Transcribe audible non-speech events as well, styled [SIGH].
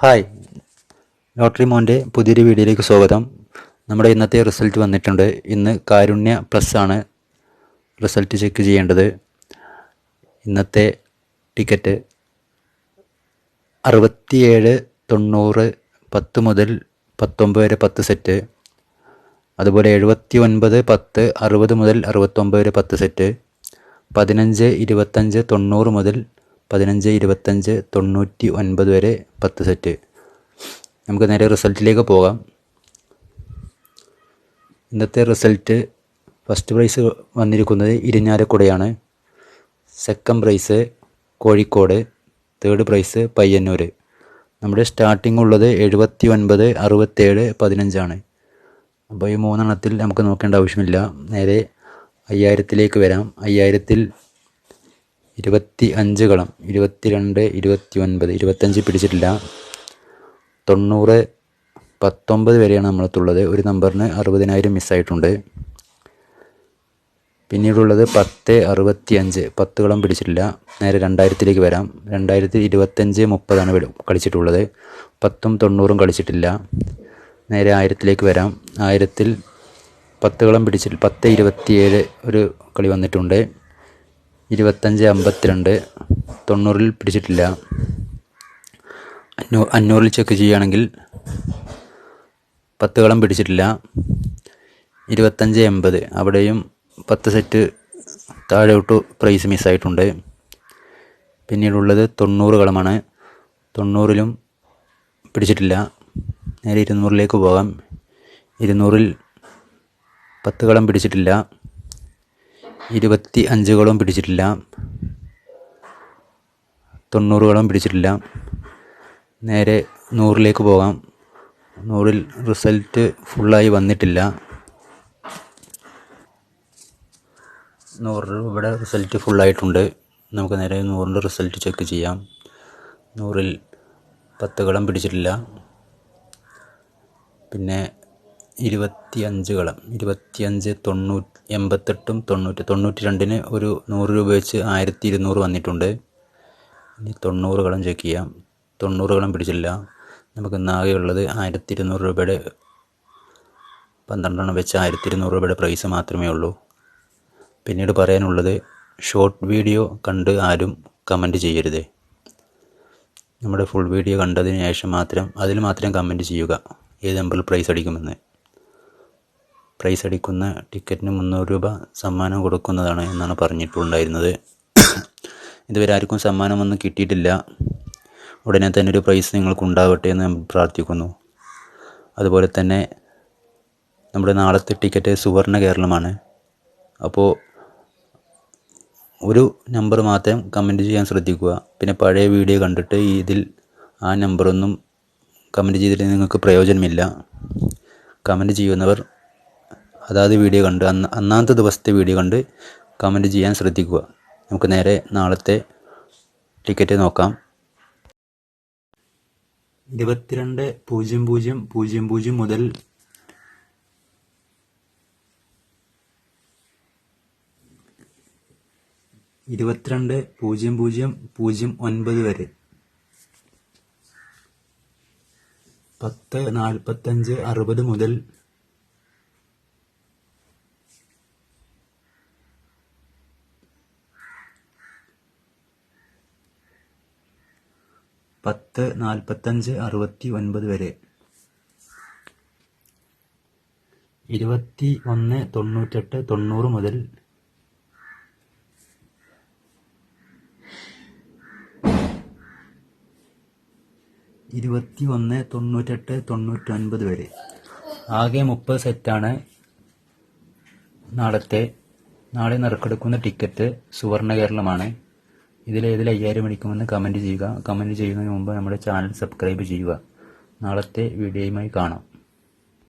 Hi. Lottery മോന്റെ പുതിയൊരു വീഡിയോയിലേക്ക് സ്വാഗതം. നമ്മുടെ ഇന്നത്തെ റിസൾട്ട് വന്നിട്ടുണ്ട്. ഇന്ന് കാരുണ്യ പ്ലസ് ആണ് റിസൾട്ട് ചെക്ക് ചെയ്യേണ്ടത്. ഇന്നത്തെ ടിക്കറ്റ് അറുപത്തിയേഴ് തൊണ്ണൂറ് പത്ത് മുതൽ പത്തൊമ്പത് വരെ പത്ത് സെറ്റ്. അതുപോലെ എഴുപത്തി ഒൻപത് പത്ത് അറുപത് മുതൽ അറുപത്തൊമ്പത് വരെ പത്ത് സെറ്റ്. പതിനഞ്ച് ഇരുപത്തഞ്ച് തൊണ്ണൂറ് മുതൽ പതിനഞ്ച് ഇരുപത്തഞ്ച് തൊണ്ണൂറ്റി ഒൻപത് വരെ പത്ത് സെറ്റ്. നമുക്ക് നേരെ റിസൾട്ടിലേക്ക് പോകാം. ഇന്നത്തെ റിസൾട്ട് ഫസ്റ്റ് പ്രൈസ് വന്നിരിക്കുന്നത് ഇരിഞ്ഞാലക്കുടയാണ്. Second prize Kozhikode. Third prize Payyanur. നമ്മുടെ സ്റ്റാർട്ടിംഗ് ഉള്ളത് എഴുപത്തി ഒൻപത് അറുപത്തേഴ് പതിനഞ്ചാണ്. അപ്പോൾ ഈ മൂന്നെണ്ണത്തിൽ നമുക്ക് നോക്കേണ്ട ആവശ്യമില്ല. നേരെ അയ്യായിരത്തിലേക്ക് വരാം. അയ്യായിരത്തിൽ ഇരുപത്തി അഞ്ച് കളം ഇരുപത്തി രണ്ട് ഇരുപത്തി ഒൻപത് ഇരുപത്തഞ്ച് പിടിച്ചിട്ടില്ല. തൊണ്ണൂറ് പത്തൊമ്പത് വരെയാണ് നമ്മളത്തുള്ളത്. ഒരു നമ്പറിന് അറുപതിനായിരം മിസ്സായിട്ടുണ്ട്. പിന്നീടുള്ളത് പത്ത് അറുപത്തി അഞ്ച് പത്ത് കളം പിടിച്ചിട്ടില്ല. നേരെ രണ്ടായിരത്തിലേക്ക് വരാം. രണ്ടായിരത്തി ഇരുപത്തഞ്ച് മുപ്പതാണ് കളിച്ചിട്ടുള്ളത്. പത്തും തൊണ്ണൂറും കളിച്ചിട്ടില്ല. നേരെ ആയിരത്തിലേക്ക് വരാം. ആയിരത്തിൽ പത്ത് കളം പിടിച്ചിട്ട് പത്ത് ഇരുപത്തിയേഴ് ഒരു കളി വന്നിട്ടുണ്ട്. ഇരുപത്തഞ്ച് അമ്പത്തിരണ്ട്. തൊണ്ണൂറിൽ പിടിച്ചിട്ടില്ല. അഞ്ഞൂ അഞ്ഞൂറിൽ ചെക്ക് ചെയ്യുകയാണെങ്കിൽ പത്ത് കളം പിടിച്ചിട്ടില്ല. ഇരുപത്തഞ്ച് എൺപത്. അവിടെയും പത്ത് സെറ്റ് താഴോട്ട് പ്രൈസ് മിസ്സായിട്ടുണ്ട് പിന്നീടുള്ളത് തൊണ്ണൂറ് കളമാണ്. തൊണ്ണൂറിലും പിടിച്ചിട്ടില്ല. നേരെ ഇരുന്നൂറിലേക്ക് പോകാം. ഇരുന്നൂറിൽ പത്ത് കളം പിടിച്ചിട്ടില്ല. ഇരുപത്തി അഞ്ച് കളം പിടിച്ചിട്ടില്ല. തൊണ്ണൂറ് കളം പിടിച്ചിട്ടില്ല. നേരെ നൂറിലേക്ക് പോകാം. നൂറിൽ റിസൾട്ട് ഫുള്ളായി വന്നിട്ടില്ല. നൂറ് ഇവിടെ റിസൾട്ട് ഫുള്ളായിട്ടുണ്ട്. നമുക്ക് നേരെ നൂറിന്റെ റിസൾട്ട് ചെക്ക് ചെയ്യാം. നൂറിൽ പത്ത് കളം പിടിച്ചിട്ടില്ല. പിന്നെ ഇരുപത്തി അഞ്ച് കളം ഇരുപത്തിയഞ്ച് തൊണ്ണൂറ്റി എൺപത്തെട്ടും തൊണ്ണൂറ്റി തൊണ്ണൂറ്റി രണ്ടിന് ഒരു നൂറ് രൂപ വെച്ച് ആയിരത്തി ഇരുന്നൂറ് വന്നിട്ടുണ്ട്. ഇനി തൊണ്ണൂറ് കളം ചെക്ക് ചെയ്യാം. തൊണ്ണൂറ് കളം പിടിച്ചില്ല. നമുക്ക് ഇന്നാകെ ഉള്ളത് ആയിരത്തി ഇരുന്നൂറ് രൂപയുടെ പന്ത്രണ്ടെണ്ണം വെച്ച് ആയിരത്തി ഇരുന്നൂറ് രൂപയുടെ പ്രൈസ് മാത്രമേ ഉള്ളൂ. പിന്നീട് പറയാനുള്ളത് ഷോർട്ട് വീഡിയോ കണ്ട് ആരും കമന്റ് ചെയ്യരുത്. നമ്മുടെ ഫുൾ വീഡിയോ കണ്ടതിന് ശേഷം മാത്രം അതിൽ മാത്രം കമന്റ് ചെയ്യുക. ഏത് നമ്പറിൽ പ്രൈസ് അടിക്കുമെന്ന്. പ്രൈസ് അടിക്കുന്ന ടിക്കറ്റിന് മുന്നൂറ് രൂപ സമ്മാനം കൊടുക്കുന്നതാണ് എന്നാണ് പറഞ്ഞിട്ടുണ്ടായിരുന്നത്. [COUGHS] ഇതുവരെ ആർക്കും സമ്മാനമൊന്നും കിട്ടിയിട്ടില്ല. ഉടനെ തന്നെ ഒരു പ്രൈസ് നിങ്ങൾക്ക് ഉണ്ടാവട്ടെ എന്ന് പ്രാർത്ഥിക്കുന്നു. അതുപോലെ തന്നെ നമ്മുടെ നാളത്തെ ടിക്കറ്റ് സുവർണ കേരളമാണ്. അപ്പോൾ ഒരു നമ്പർ മാത്രം കമന്റ് ചെയ്യാൻ ശ്രദ്ധിക്കുക. പിന്നെ പഴയ വീഡിയോ കണ്ടിട്ട് ഇതിൽ ആ നമ്പറൊന്നും കമന്റ് ചെയ്തിട്ട് നിങ്ങൾക്ക് പ്രയോജനമില്ല. കമന്റ് ചെയ്യുന്നവർ അതാത് വീഡിയോ കണ്ട് അന്ന് അന്നാമത്തെ ദിവസത്തെ വീഡിയോ കണ്ട് കമന്റ് ചെയ്യാൻ ശ്രദ്ധിക്കുക. നമുക്ക് നേരെ നാളത്തെ ടിക്കറ്റ് നോക്കാം. ഇരുപത്തിരണ്ട് പൂജ്യം പൂജ്യം പൂജ്യം പൂജ്യം മുതൽ ഇരുപത്തിരണ്ട് പൂജ്യം പൂജ്യം പൂജ്യം ഒൻപത് വരെ. പത്ത് നാൽപ്പത്തഞ്ച് അറുപത് മുതൽ പത്ത് നാൽപ്പത്തഞ്ച് അറുപത്തി ഒൻപത് വരെ. ഇരുപത്തി ഒന്ന് തൊണ്ണൂറ്റെട്ട് തൊണ്ണൂറ് മുതൽ. ഇരുപത്തി ഒന്ന് തൊണ്ണൂറ്റെട്ട് തൊണ്ണൂറ്റൊൻപത് വരെ. ആകെ മുപ്പത് സെറ്റാണ് നാളത്തെ നാളെ നറുക്കെടുക്കുന്ന ടിക്കറ്റ് സുവർണ കേരളമാണ്. ഇതിലേതിൽ അയ്യായിരം അടിക്കുമെന്ന് കമന്റ് ചെയ്യുക. കമന്റ് ചെയ്യുന്നതിന് മുമ്പ് നമ്മുടെ ചാനൽ സബ്സ്ക്രൈബ് ചെയ്യുക. നാളത്തെ വീഡിയോയുമായി കാണാം.